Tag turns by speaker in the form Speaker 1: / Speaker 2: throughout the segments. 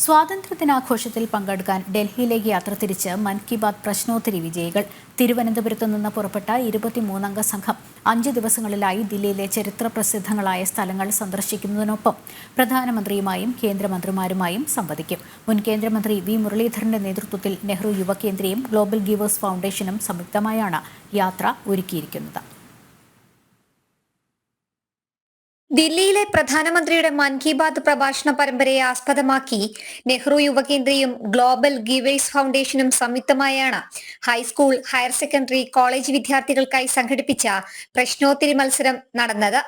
Speaker 1: സ്വാതന്ത്ര്യദിനാഘോഷത്തിൽ പങ്കെടുക്കാൻ ഡൽഹിയിലേക്ക് യാത്ര തിരിച്ച് മൻ കി ബാത് പ്രശ്നോത്തരി വിജയികൾ. തിരുവനന്തപുരത്ത് നിന്ന് പുറപ്പെട്ട ഇരുപത്തിമൂന്നംഗ സംഘം അഞ്ച് ദിവസങ്ങളിലായി ദില്ലിയിലെ ചരിത്ര പ്രസിദ്ധങ്ങളായ സ്ഥലങ്ങൾ സന്ദർശിക്കുന്നതിനൊപ്പം പ്രധാനമന്ത്രിയുമായും കേന്ദ്രമന്ത്രിമാരുമായും സംവദിക്കും. മുൻ കേന്ദ്രമന്ത്രി വി മുരളീധരന്റെ നേതൃത്വത്തിൽ നെഹ്റു യുവകേന്ദ്രയും ഗ്ലോബൽ ഗീവേഴ്സ് ഫൗണ്ടേഷനും സംയുക്തമായാണ് യാത്ര ഒരുക്കിയിരിക്കുന്നത്.
Speaker 2: ദില്ലിയിലെ പ്രധാനമന്ത്രിയുടെ മൻ കി ബാത് പ്രഭാഷണ പരമ്പരയെ ആസ്പദമാക്കി നെഹ്റു യുവകേന്ദ്രയും ഗ്ലോബൽ ഗിവേഴ്സ് ഫൗണ്ടേഷനും സംയുക്തമായാണ് ഹൈസ്കൂൾ ഹയർ സെക്കൻഡറി കോളേജ് വിദ്യാർത്ഥികൾക്കായി സംഘടിപ്പിച്ച പ്രശ്നോത്തരി മത്സരം നടന്നത്.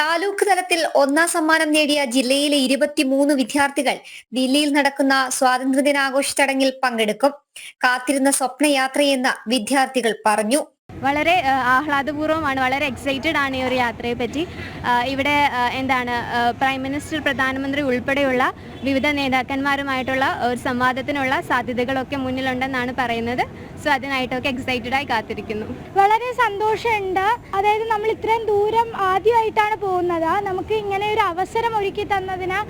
Speaker 2: താലൂക്ക് തലത്തിൽ ഒന്നാം സമ്മാനം നേടിയ ജില്ലയിലെ ഇരുപത്തിമൂന്ന് വിദ്യാർത്ഥികൾ ദില്ലിയിൽ നടക്കുന്ന സ്വാതന്ത്ര്യദിനാഘോഷ ചടങ്ങിൽ പങ്കെടുക്കും. കാത്തിരുന്ന സ്വപ്നയാത്രയെന്ന് വിദ്യാർത്ഥികൾ പറഞ്ഞു.
Speaker 3: വളരെ ആഹ്ലാദപൂർവമാണ് വളരെ എക്സൈറ്റഡ് ആണ് ഈ ഒരു യാത്രയെ പറ്റി ഇവിടെ എന്താണ് പ്രൈം മിനിസ്റ്റർ പ്രധാനമന്ത്രി ഉൾപ്പെടെയുള്ള വിവിധ നേതാക്കന്മാരുമായിട്ടുള്ള ഒരു സംവാദത്തിനുള്ള സാധ്യതകളൊക്കെ മുന്നിലുണ്ടെന്നാണ് പറയുന്നത്. സോ അതിനായിട്ടൊക്കെ എക്സൈറ്റഡ് ആയി കാത്തിരിക്കുന്നു.
Speaker 4: വളരെ സന്തോഷമുണ്ട്. അതായത് നമ്മൾ ഇത്രയും ദൂരം ആദ്യമായിട്ടാണ് പോകുന്നത്. നമുക്ക് ഇങ്ങനെ ഒരു അവസരം ഒരുക്കി തന്നതിന്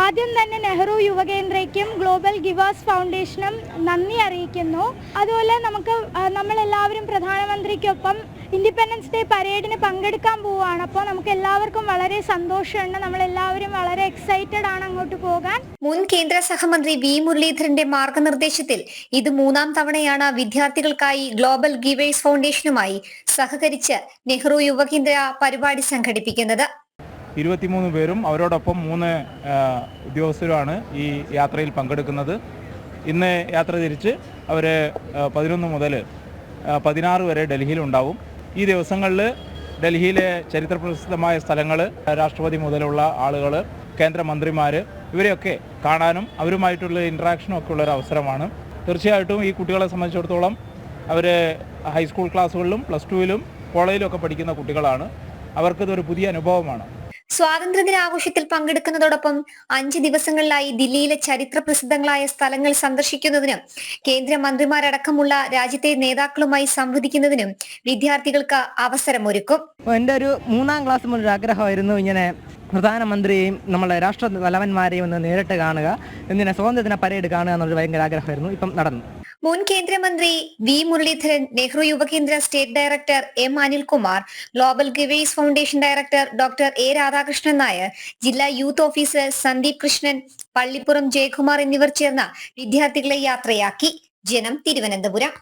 Speaker 4: ആദ്യം തന്നെ നെഹ്റു യുവകേന്ദ്രയ്ക്കും ഗ്ലോബൽ ഗിവേഴ്സ് ഫൗണ്ടേഷനും നന്ദി അറിയിക്കുന്നു. അതുപോലെ നമുക്ക് നമ്മളെല്ലാവരും പ്രധാനമന്ത്രിക്കൊപ്പം ഇൻഡിപെൻഡൻസ് ഡേ പരേഡിന് പങ്കെടുക്കാൻ പോവുകയാണ്. അപ്പോൾ നമുക്ക് എല്ലാവർക്കും വളരെ സന്തോഷമുണ്ട്. നമ്മളെല്ലാവരും വളരെ എക്സൈറ്റഡ് ആണ് അങ്ങോട്ട് പോകാൻ.
Speaker 2: മുൻ കേന്ദ്ര സഹമന്ത്രി വി മുരളീധരന്റെ മാർഗനിർദ്ദേശത്തിൽ ഇത് മൂന്നാം തവണയാണ് വിദ്യാർത്ഥികൾക്കായി ഗ്ലോബൽ ഗിവേഴ്സ് ഫൗണ്ടേഷനുമായി സഹകരിച്ച് നെഹ്റു യുവകേന്ദ്ര പരിപാടി സംഘടിപ്പിക്കുന്നത്.
Speaker 5: ഇരുപത്തിമൂന്ന് പേരും അവരോടൊപ്പം മൂന്ന് ഉദ്യോഗസ്ഥരുമാണ് ഈ യാത്രയിൽ പങ്കെടുക്കുന്നത്. ഇന്ന് യാത്ര തിരിച്ച് അവർ പതിനൊന്ന് മുതൽ പതിനാറ് വരെ ഡൽഹിയിലുണ്ടാവും ഈ ദിവസങ്ങളിൽ ഡൽഹിയിലെ ചരിത്ര പ്രസിദ്ധമായ സ്ഥലങ്ങൾ രാഷ്ട്രപതി മുതലുള്ള ആളുകൾ കേന്ദ്രമന്ത്രിമാർ ഇവരെയൊക്കെ കാണാനും അവരുമായിട്ടുള്ള ഇൻട്രാക്ഷനും ഒക്കെ ഉള്ളൊരു അവസരമാണ്. തീർച്ചയായിട്ടും ഈ കുട്ടികളെ സംബന്ധിച്ചിടത്തോളം അവർ ഹൈസ്കൂൾ ക്ലാസ്സുകളിലും പ്ലസ് ടുവിലും കോളേജിലും ഒക്കെ പഠിക്കുന്ന കുട്ടികളാണ്. അവർക്കിതൊരു പുതിയ അനുഭവമാണ്.
Speaker 2: സ്വാതന്ത്ര്യദിനാഘോഷത്തിൽ പങ്കെടുക്കുന്നതോടൊപ്പം അഞ്ച് ദിവസങ്ങളിലായി ദില്ലിയിലെ ചരിത്ര പ്രസിദ്ധങ്ങളായ സ്ഥലങ്ങൾ സന്ദർശിക്കുന്നതിനും കേന്ദ്ര കേന്ദ്രമന്ത്രിമാരടക്കമുള്ള രാജ്യത്തെ നേതാക്കളുമായി സംവദിക്കുന്നതിനും വിദ്യാർത്ഥികൾക്ക് അവസരമൊരുക്കും.
Speaker 6: എന്റെ ഒരു മൂന്നാം ക്ലാസ് മുതൽ ആഗ്രഹമായിരുന്നു ഇങ്ങനെ പ്രധാനമന്ത്രിയെയും നമ്മളെ രാഷ്ട്ര തലവന്മാരെയും ഒന്ന് നേരിട്ട് കാണുക ഇങ്ങനെ സ്വാതന്ത്ര്യദിന പരേഡ് കാണുക എന്നുള്ളൊരു ഭയങ്കര ആഗ്രഹമായിരുന്നു. ഇപ്പം നടന്നു.
Speaker 2: മുൻ കേന്ദ്രമന്ത്രി V Muraleedharan Nehru Yuva Kendra state director M Anilkumar global givers foundation director doctor A Radhakrishnan Nair ജില്ലാ യൂത്ത് ഓഫീസർ സന്ദീപ് കൃഷ്ണൻ പള്ളിപ്പുറം ജയകുമാർ എന്നിവർ ചേർന്ന വിദ്യാർത്ഥികളെ യാത്രയാക്കി. ജനം തിരുവനന്തപുരം.